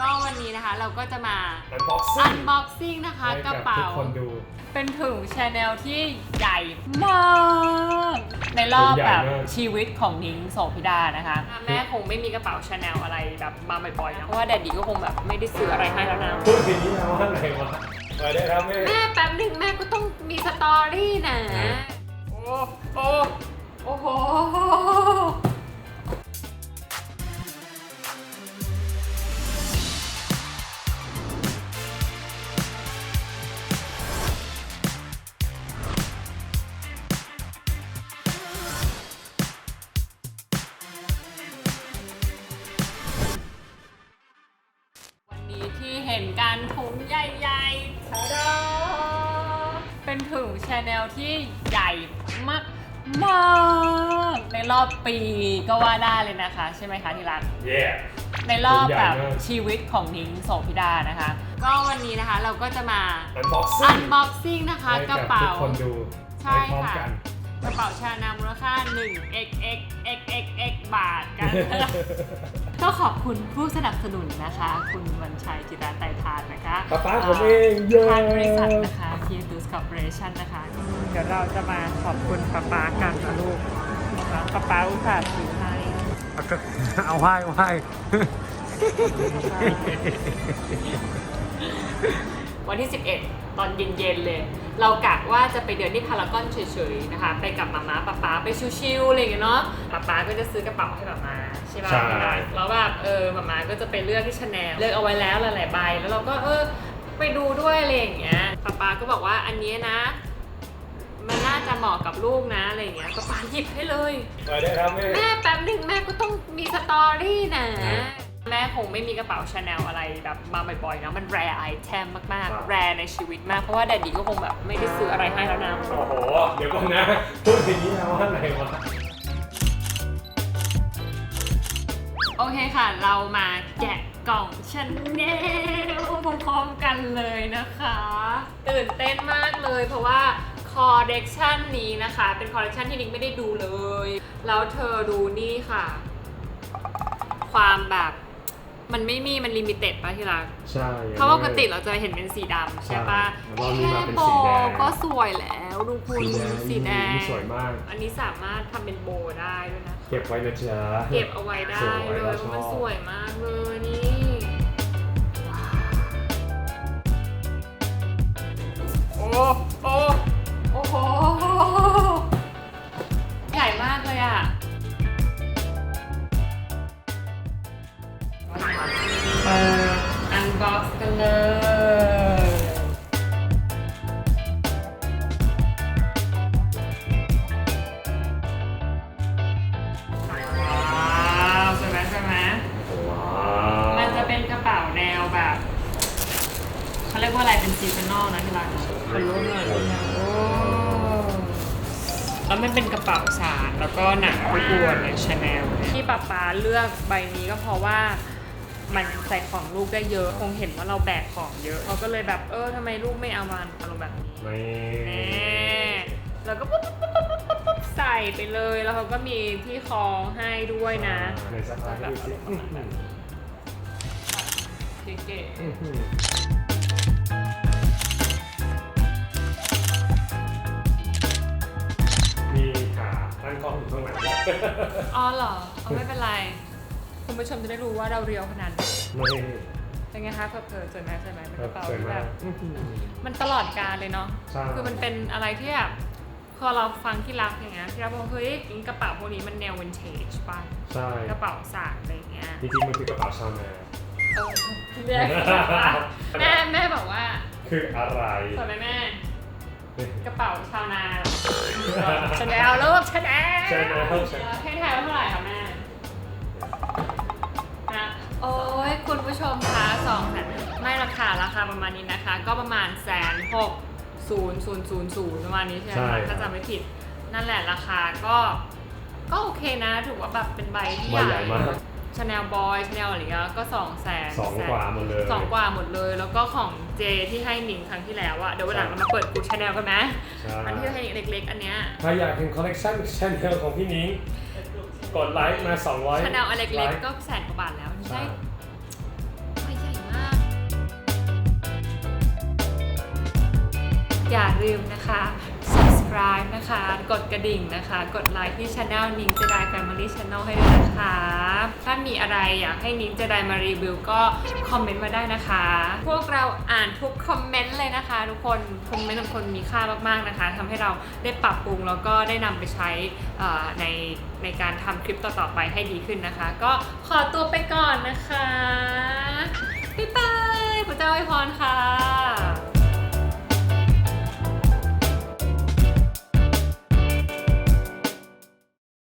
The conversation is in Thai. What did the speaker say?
ก็วันนี้นะคะเราก็จะมา อันบ็อกซิ่อังนบ็อกซิ่งนะคะให้กกัระบเป๋า ทุกคนดู เป็นถุงชาแนลที่ใหญ่มาก ในรอบแบบชีวิตของนิ้งโสพิดานะคะ แม่คงไม่มีกระเป๋าชาแนลอะไรแบบมาบ่อยๆนะเพราะว่าแดดดี้ก็คงแบบไม่ได้ซื้ออะไรให้แล้วนะพูดอย่างนี้นะว่าอะไรวะมาได้ครับแม่ แม่แป๊บหนึ่งแม่ก็ต้องมีสตอรี่นะ โอ้โอ้โอ้โห ห็นการถุงใหญ่ๆทะดาเป็นถุงชาแนลที่ใหญ่มากมากในรอบปีก็ว่าได้เลยนะคะ ใช่ไหมคะที่รักเย่ในรอบแบบใหญ่มากชีวิตของนิ้งโสพิดานะคะ ก็วันนี้นะคะเราก็จะมาอันบ็อกซิ่อังนบ็อกซิ่งนะคะให้กระกับเป๋าทุกคนดูใช่พร้อมค่ะ กันกระเป๋าชาแนลมูลค่า 1 x x x x x บาทกัน ก็ขอบคุณผู้สนับสนุนนะคะ คุณวันชัยจิตราไตรพานนะคะป๊าป๊าผมเองเย้ ทางบริษัทนะคะ p d u s Corporation นะคะ เดี๋ยวเราจะมาขอบคุณป๊าป๊ากันนะลูกนะคะป๊าป๊าอุตส่าห์ถือให้ เอาไหว้ไหว้วันที่ 11 ตอนเย็นๆเลย เรากะว่าจะไปเดินที่พารากอนเฉยๆนะคะ ไปกับมาม่าป๊าป๊าไปชิวๆอะไรอย่างเงี้ยเนาะป๊าป๊าก็จะซื้อกระเป๋าให้มาม่าใช่ป่ะใช่ แล้วแบบเออมาม่าก็จะไปเลือกที่ชาแนลเลือกเอาไว้แล้วหลายๆใบ แล้วเราก็เออไปดูด้วยอะไรอย่างเงี้ยป๊าป๊าก็บอกว่าอันเนี้ยนะ มันน่าจะเหมาะกับลูกนะอะไรอย่างเงี้ยป๊าป๊าหยิบให้เลยมาได้ครับแม่ แม่แป๊บหนึ่งแม่ก็ต้องมีสตอรี่นะอืม แม่คงไม่มีกระเป๋าชาแนลอะไรแบบมาบ่อยๆนะมันแรไอเทมมากครับๆแรในชีวิตมาก เพราะว่าแดดดี้ก็คงแบบไม่ได้ซื้ออะไรให้แล้วนะโอ้โห เดี๋ยวก่อนนะพูดอย่างนี้นะว่าอะไรวะโอเคค่ะ เรามาแกะกล่องชาแนลพร้อมๆกันเลยนะคะ ตื่นเต้นมากเลยเพราะว่าคอลเลกชันนี้นะคะ เป็นคอลเลกชันที่นิกไม่ได้ดูเลย แล้วเธอดูนี่ค่ะ ความแบบ มันไม่มีมันลิมิเต็ดป่ะที่รัก ใช่เพราะปกติเราจะเห็นเป็นสีดำใช่ปะใช่แล้วรอบนี้มาเป็นโบสีแดงก็สวยแล้วดูคุณสีสีแดแดงงนี่สวยมาก อันนี้สามารถทำเป็นโบได้ด้วยนะ เก็บไว้นะจ๊ะเก็บเอาไว้ได้สเลวยยเราเพชราะอมันบสวยมากเลยนี่ว้าวโอ้ บ็อกซ์กันเลยว้าวใช่ไหมใช่ไหมว้าวมันจะเป็นกระเป๋าแนวแบบเขาเรียกว่าอะไรเป็นซีซันอลนะที่ร้านคนรู้เงินรู้เงินโอ้แล้วมันเป็นกระเป๋าสารแล้วก็หนังประกวดเนี่ยชาแนลที่ป๊าป๊าเลือกใบนี้ก็เพราะว่า มันใส่ของลูกได้เยอะ คงเห็นว่าเราแบกของเยอะเขาก็เลยแบบเออทำไมลูกไม่เอามาอารมณ์แบบนี้ไม่แน่แล้วก็ปุ๊บปุ๊บปุ๊บปุ๊บปุ๊บปุ๊บใส่ไปเลยแล้วเขาก็มีที่คล้องให้ด้วยนะในสภาพดูสิอื้อหือเก๋อื้อหือมีขาตั้งกล้องอยู่ข้างหลังด้วยๆอ๋อเหรอ เอาไม่เป็นไร คุณผู้ชมจะได้รู้ว่าเราเรียวขนาดไหนไม่เป็นไงคะเผลอๆสวยไหมสวยไหมเป็นคกรับระเป๋าสวยที่แบมากบอื้อหือมันตลอดการเลยเนาะ ใช่ คือมันเป็นอะไรที่แบบพอเราฟังที่รักอย่างเงี้ยที่รักบอกเฮ้ยกระเป๋าพวกนี้มันแนววินเทจป่ะใช่กระเป๋าสากอะไรอย่างเงี้ยจริงๆมันคือกระเป๋าชาวนาเออแม่แม่แม่บอกว่าคืออะไร สวยไหมแม่ กระเป๋าชาวนาชาแนลลูกชาแนลใช่แล้วใช่ให้ทายว่าเท่าไหร่คะแาคาราคาประมาณนี้นะคะ ก็ประมาณแสนหกศูนย์ศูนย์ศูนย์ศูนย์ประมาณนี้ใช่ไหมใช่คะถ้าจำไม่ผิดนั่นแหละราคาก็ก็โอเคนะถือว่าแบบเป็นใบที่ใบใหญ่มาก ชาแนลบอยชาแนลอะไรเงี้ยก็สองแสนสองกว่าหมดเลย สองกว่าหมดเลย แล้วก็ของเจที่ให้หนิงครั้งที่แล้วอะเดี๋ยววันหลังเรามาเปิดกูชาแนลกันไหมใช่อันที่ให้หนิงเล็ก ๆ อันเนี้ยถ้าอยากเห็นคอลเลกชันชาแนลของพี่นิ้งกดไลค์มา200ชาแนลอันเล็กไค์ๆก็แสนกว่าบาทแล้วใช่ ได้ อย่าลืมนะคะ subscribe นะคะ กดกระดิ่งนะคะ กดไลค์ที่ channel นิงจะได้ Family Channel ให้ด้วยนะคะ ถ้ามีอะไรอยากให้นิงจะได้มารีวิวก็คอมเมนต์มาได้นะคะ พวกเราอ่านทุกคอมเมนต์เลยนะคะ ทุกคน คอมเมนต์ของคนมีค่ามากๆนะคะทำให้เราได้ปรับปรุงแล้วก็ได้นำไปใช้ในในการทำคลิปต่อๆไปให้ดีขึ้นนะคะ ก็ขอตัวไปก่อนนะคะ บ๊ายบายพระเจ้าอวยพรค่ะ